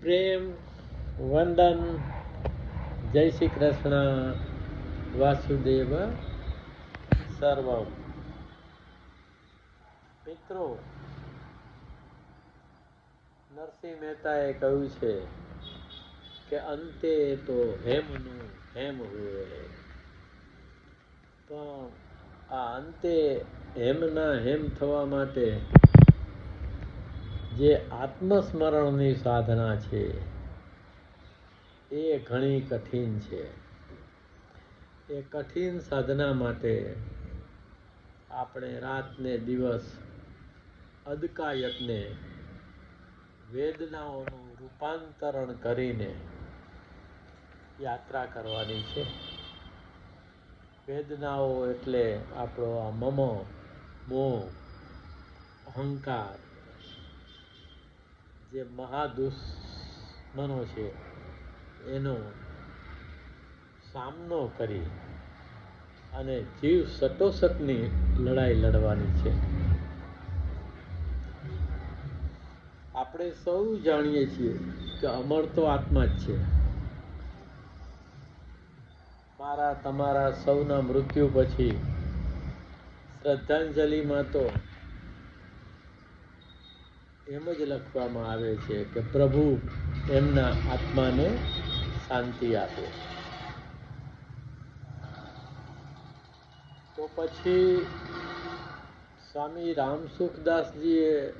પ્રેમ, વંદન, જય શ્રી કૃષ્ણ, વાસુદેવ, સર્વમ. મિત્રો, નરસિંહ મહેતાએ કહ્યું છે કે અંતે તો હેમનું હેમ હોય. તો આ અંતે હેમના હેમ થવા માટે જે આત્મસ્મરણની સાધના છે, એ ઘણી કઠિન છે. એ કઠિન સાધના માટે આપણે રાત ને દિવસ અદકાયતને વેદનાઓનું રૂપાંતરણ કરીને યાત્રા કરવાની છે. વેદનાઓ એટલે આપણો આ મમો, મોહ, અહંકાર જે મહાદુશ્મનો છે, એનો સામનો કરી અને જીવ સટોસટની લડાઈ લડવાની છે. આપણે સૌ જાણીએ છીએ કે અમર તો આત્મા જ છે. મારા, તમારા સૌના મૃત્યુ પછી શ્રદ્ધાંજલિમાં તો એમ જ લખવામાં આવે છે કે પ્રભુ એમના આત્માને શાંતિ આપે. તો પછી સ્વામી રામસુખદાસજીએ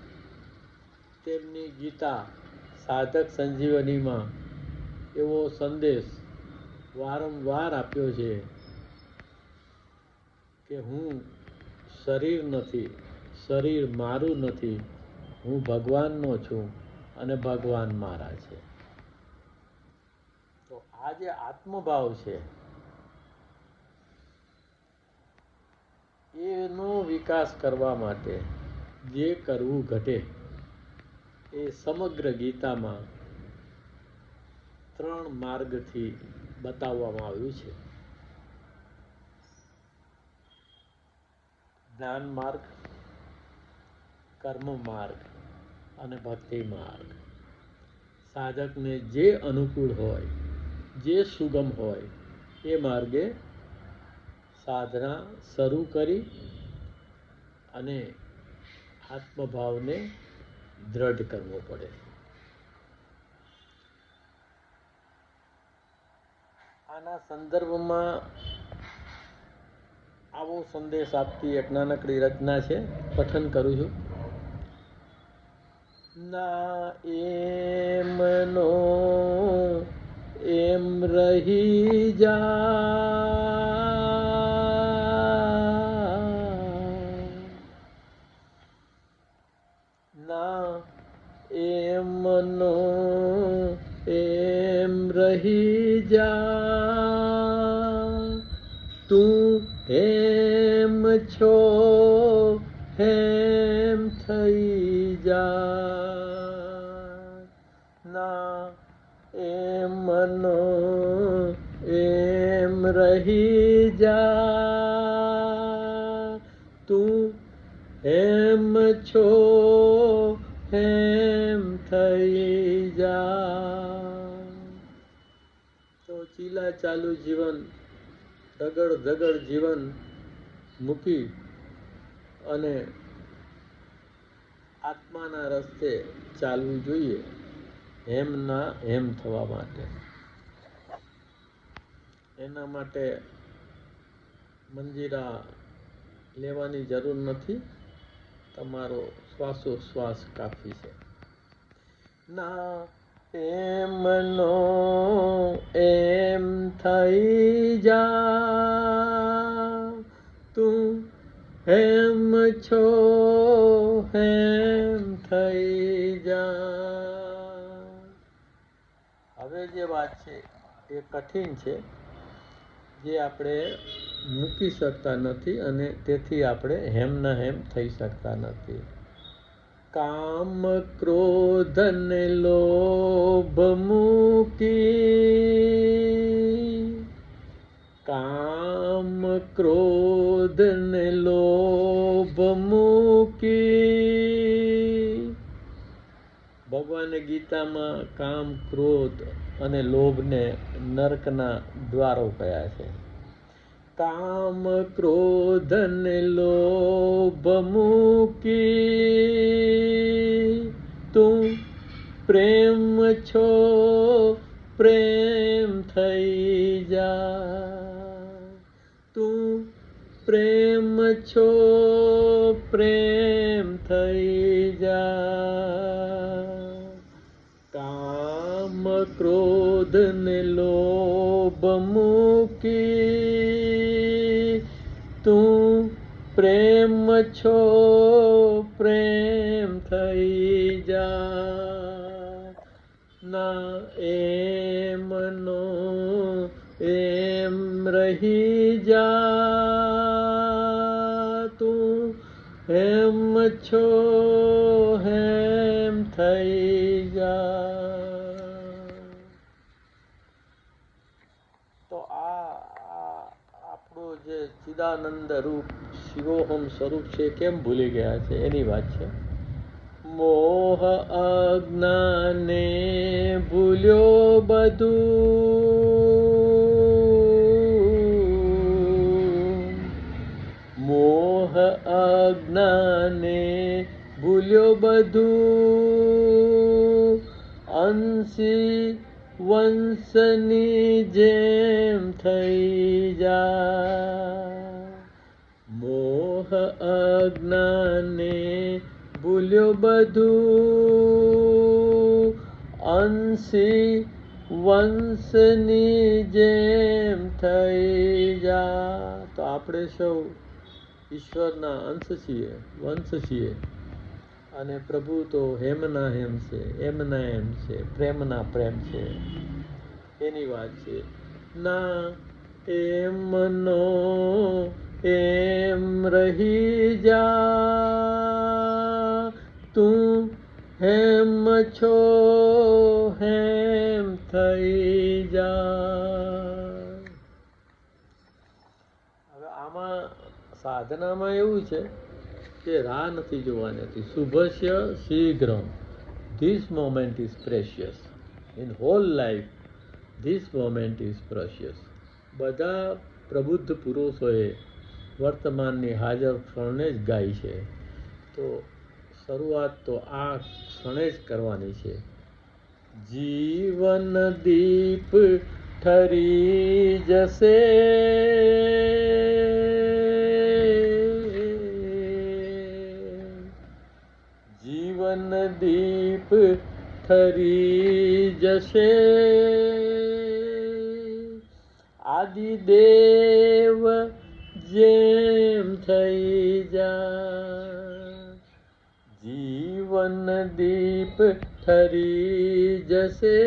તેમની ગીતા સાધક સંજીવનીમાં એવો સંદેશ વારંવાર આપ્યો છે કે હું શરીર નથી, શરીર મારું નથી હું ભગવાનનો છું અને ભગવાન મારા છે. તો આ જે આત્મભાવ છે, એનો વિકાસ કરવા માટે જે કરવું ઘટે એ સમગ્ર ગીતામાં ત્રણ માર્ગથી બતાવવામાં આવ્યું છે. જ્ઞાન માર્ગ, કર્મ માર્ગ અને ભક્તિ માર્ગ. સાધકને જે અનુકૂળ હોય, જે સુગમ હોય, એ માર્ગે સાધના શરૂ કરી અને આત્મભાવને દ્રઢ કરવો પડે. આના સંદર્ભમાં આવો સંદેશ આપતી એક નાનકડી રચના છે. પઠન કરું છું. ના એમનો એમ રહી જા. ના એમનો એમ રહી જા. તું હેમ છો હેમ થઈ જા. એમ રહી જા તું હેમ છો હેમ થઈ જા. તો ચીલા ચાલુ જીવન ધગડ ધગડ જીવન મૂકી અને આત્માના રસ્તે ચાલવું જોઈએ, એમના હેમ થવા માટે. એના માટે મંજીરા લેવાની જરૂર નથી. તમારો શ્વાસોશ્વાસ કાફી છે. ના, એમનો એમ થઈ જા. તું હેમ છો હેમ થઈ જા. હવે જે વાત છે, એ કઠિન છે. જે આપણે મૂકી શકતા નથી અને તેથી આપણે હેમના હેમ થઈ શકતા નથી. કામ ક્રોધન લોભ મૂકી. કામ ક્રોધન લોભ ભગવાન ગીતામાં કામ, ક્રોધ અને લોભને નર્કના દ્વારો કયા છે? કામ, ક્રોધ ને લોભ મૂકી તું પ્રેમ છો, પ્રેમ થઈ જા. તું પ્રેમ છો, પ્રેમ થઈ જા. કામ ક્રોધ ને લોભ મૂકી તું પ્રેમ છો પ્રેમ થઈ જા ના એમનો એમ રહી જા તું હેમ છો હેમ થઈ જા તો આ આ આપણું જે ચિદાનંદ રૂપ શિવોહમ સ્વરૂપ છે. કેમ ભૂલી ગયા છે? એની વાત છે. મોહ અજ્ઞાને ભૂલ્યો બધું. મોહ અજ્ઞાને ભૂલ્યો બધું. અંશી વંશની જેમ થઈ જા. અજ્ઞાને ભૂલ્યો બધું. અંશી વંશની જેમ થઈ જા. તો આપણે સૌ ઈશ્વરના અંશ છીએ, વંશ છીએ. અને પ્રભુ તો હેમના હેમ છે, એમના એમ છે, પ્રેમના પ્રેમ છે. એની વાત છે. ના, એમનો એમ રહી જા. તું હેમ છો, હેમ થઈ જા. હવે આમાં સાધનામાં એવું છે કે રાહ નથી જોવાની હતી શુભસ્ય શીઘ્રમ. This moment is precious in whole life this moment is precious બધા પ્રબુદ્ધ પુરુષોએ વર્તમાનની હાજર ક્ષણને જ ગાય છે. તો શરૂઆત તો આ ક્ષણે જ કરવાની છે. જીવન દીપ ઠરી જશે. જીવન દીપ ઠરી જશે. આદિદેવ જેમ થઈ જા જીવન દીપ ઠરી જશે.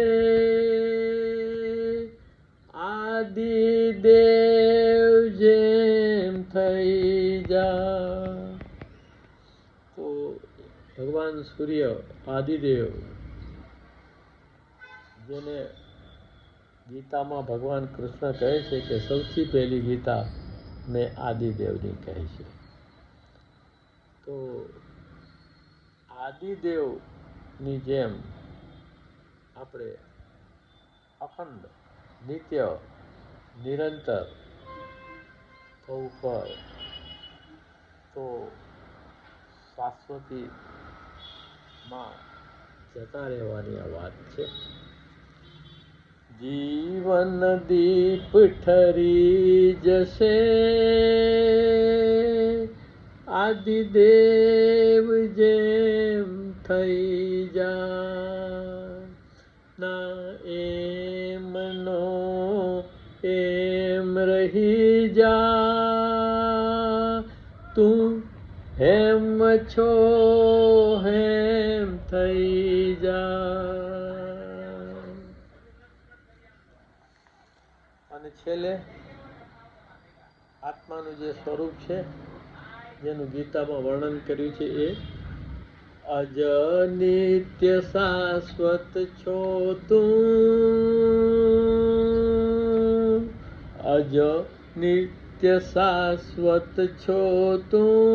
આદિદેવ જેમ થઈ જા તો ભગવાન સૂર્ય, આદિદેવ, જેને ગીતામાં ભગવાન કૃષ્ણ કહે છે કે સૌથી પહેલી ગીતા મેં આદિદેવની કહી છે. તો આદિદેવની જેમ આપણે અખંડ, નિત્ય, નિરંતર થવું હોય તો શાશ્વતીમાં જતા રહેવાની આ વાત છે. જીવન દીપ ઠરી જશે આદિદેવ જેમ થઈ જા ના એમનો એમ રહી જા. તું હેમ છો, હેમ થઈ જા અને છેલ્લે આત્માનું જે સ્વરૂપ છે, જેનું ગીતામાં વર્ણન કર્યું છે એ, અજ નિત્ય શાશ્વત છો તું. અજ નિત્ય શાશ્વત છો તું.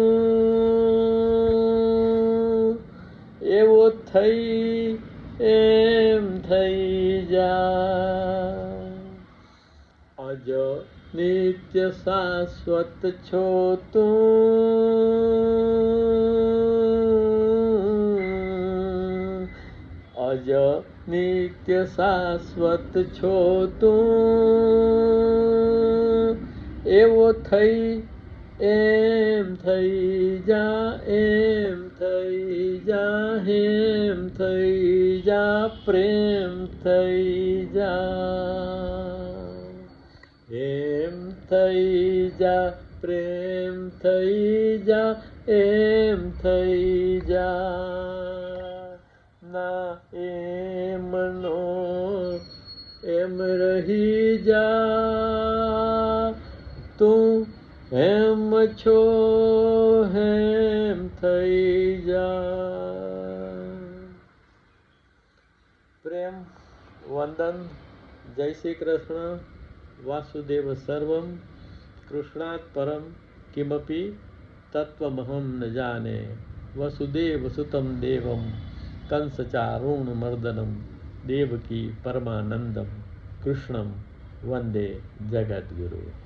એવો થઈ, એમ થઈ જા. અજ નિત્ય શાશ્વત છો તું. અજ, નિત્ય શાશ્વત છો તું. એવો થઈ, એમ થઈ જા, એમ થઈ જા હેમ થઈ જા, પ્રેમ થઈ જા. થઈ જા પ્રેમ થઈ જા એમ થઈ જા ના એમનો એમ રહી જા તું એમ છો હેમ થઈ જા પ્રેમ વંદન જય શ્રી કૃષ્ણ वासुदेव सर्वम कृष्णात् परम किमपि तत्वमहम न जाने। वसुदेव सुतम देवम कंसचारुण मर्दनम देवकी परमानंदम कृष्णम वंदे जगद्गुरु।